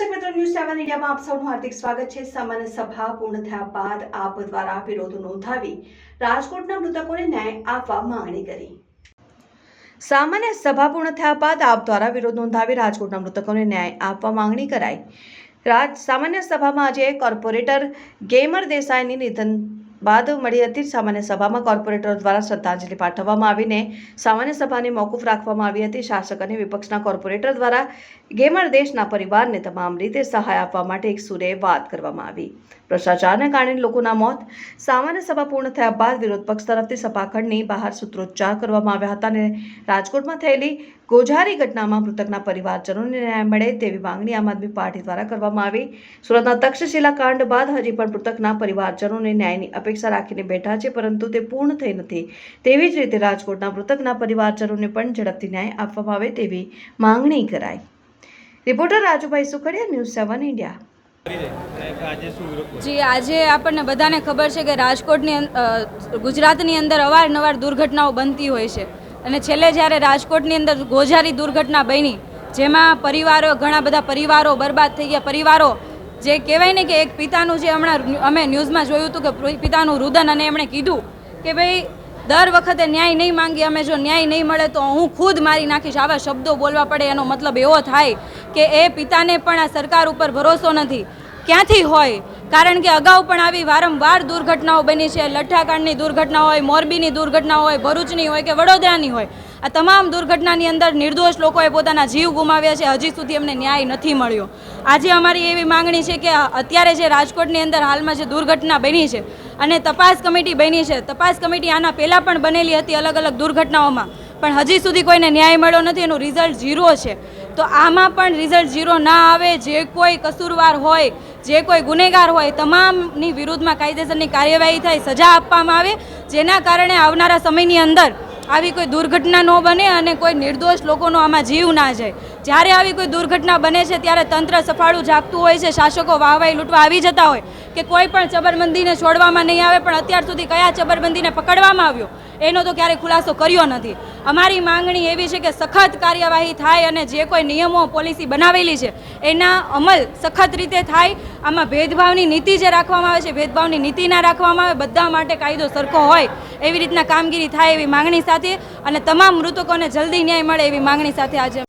મીડિયામાં આપ સૌનું હાર્દિક સ્વાગત છે. સામાન્ય સભા પૂર્ણ થયા બાદ આપ દ્વારા વિરોધ નોંધાવી રાજકોટના મૃતકોને ન્યાય આપવા માંગણી કરી. સામાન્ય સભા પૂર્ણ થયા બાદ આપ દ્વારા વિરોધ નોંધાવી રાજકોટના મૃતકોને ન્યાય આપવા માંગણી કરાઈ. રાજ સામાન્ય સભામાં આજે કોર્પોરેટર ગેમર દેસાઈની નિધન બાદ મળી હતી સામાન્ય સભામાં કોર્પોરેટરો દ્વારા શ્રદ્ધાંજલિ પાઠવવામાં આવીને સામાન્ય સભાને મોકૂફ રાખવામાં આવી હતી. શાસક અને વિપક્ષના કોર્પોરેટર દ્વારા ગેમર દેશના પરિવારને તમામ રીતે સહાય આપવા માટે એક સુરે વાત કરવામાં આવી. ભ્રષ્ટાચારને કારણે લોકોના મોત, સામાન્ય સભા પૂર્ણ થયા બાદ વિરોધ પક્ષ તરફથી સભાખંડની બહાર સૂત્રોચ્ચાર કરવામાં આવ્યા હતા અને રાજકોટમાં થયેલી ગોઝારી ઘટનામાં મૃતકના પરિવારજનોને ન્યાય મળે તેવી માંગણી આમ આદમી પાર્ટી દ્વારા કરવામાં આવી. સુરતના તક્ષશિલા કાંડ બાદ હજી પણ મૃતકના પરિવારજનોને ન્યાયની અપેક્ષા રાખીને બેઠા છે, પરંતુ તે પૂર્ણ થઈ નથી. તેવી જ રીતે રાજકોટના મૃતકના પરિવારજનોને પણ ઝડપથી ન્યાય આપવામાં આવે તેવી માંગણી કરાઈ. Reporter Rajubhai Sukhadiya, news seven India. જી, આજે આપણને બધાને ખબર છે કે રાજકોટની ગુજરાતની અંદર અવારનવાર દુર્ઘટનાઓ બનતી હોય છે. અને છેલ્લે જ્યારે રાજકોટની અંદર ગોઝારી દુર્ઘટના બની, જેમાં પરિવારો, ઘણા બધા પરિવારો બરબાદ થઈ ગયા. પરિવારો જે કહેવાય ને કે એક પિતાનું જે હમણાં અમે ન્યૂઝમાં જોયું હતું કે પિતાનું રુદન અને એમણે કીધું કે ભાઈ, દર વખતે ન્યાય નહીં માંગીએ, અમે જો ન્યાય નહીં મળે તો હું ખુદ મારી નાખીશ. આવા શબ્દો બોલવા પડે, એનો મતલબ એવો થાય કે એ પિતાને પણ આ સરકાર ઉપર ભરોસો નથી. ક્યાંથી હોય? કારણ કે અગાઉ પણ આવી વારંવાર દુર્ઘટનાઓ બની છે. લઠ્ઠાકાંડની દુર્ઘટના હોય, મોરબીની દુર્ઘટના હોય, ભરૂચની હોય કે વડોદરાની હોય, આ તમામ દુર્ઘટનાની અંદર નિર્દોષ લોકોએ પોતાના જીવ ગુમાવ્યા છે. હજી સુધી એમને ન્યાય નથી મળ્યો. આજે અમારી એવી માંગણી છે કે અત્યારે જે રાજકોટની અંદર હાલમાં જે દુર્ઘટના બની છે અને તપાસ કમિટી બની છે. તપાસ કમિટી આના પહેલાં પણ બનેલી હતી અલગ અલગ દુર્ઘટનાઓમાં, પણ હજી સુધી કોઈને ન્યાય મળ્યો નથી. એનું રિઝલ્ટ ઝીરો છે. તો આમાં પણ રિઝલ્ટ ઝીરો ના આવે, જે કોઈ કસૂરવાર હોય જે કોઈ ગુનેગાર હોય તમામની વિરુદ્ધમાં કાયદેસરની કાર્યવાહી થાય, સજા આપવામાં આવે, જેના કારણે આવનારા સમયની અંદર આવી કોઈ દુર્ઘટના ન બને અને કોઈ નિર્દોષ લોકોનો આમાં જીવ ના જાય. જ્યારે આવી કોઈ દુર્ઘટના બને છે, ત્યારે તંત્ર સફાળું જાગતું હોય છે, શાસકો વાહવાઈ લૂંટવા આવી જતા હોય કે કોઈ પણ ચબરબંધીને છોડવામાં નહીં આવે, પણ અત્યાર સુધી કયા ચબરબંધીને પકડવામાં આવ્યો, એનો તો ક્યારેય ખુલાસો કર્યો નથી. અમારી માંગણી એવી છે કે સખત કાર્યવાહી થાય અને જે કોઈ નિયમો, પોલિસી બનાવેલી છે, એના અમલ સખત રીતે થાય આમાં ભેદભાવની નીતિ જે રાખવામાં આવે છે, ભેદભાવની નીતિ ના રાખવામાં આવે, બધા માટે કાયદો સરખો હોય એવી રીતના કામગીરી થાય એવી માંગણી સાથે અને તમામ મૃતકોને જલ્દી ન્યાય મળે એવી માંગણી સાથે આજે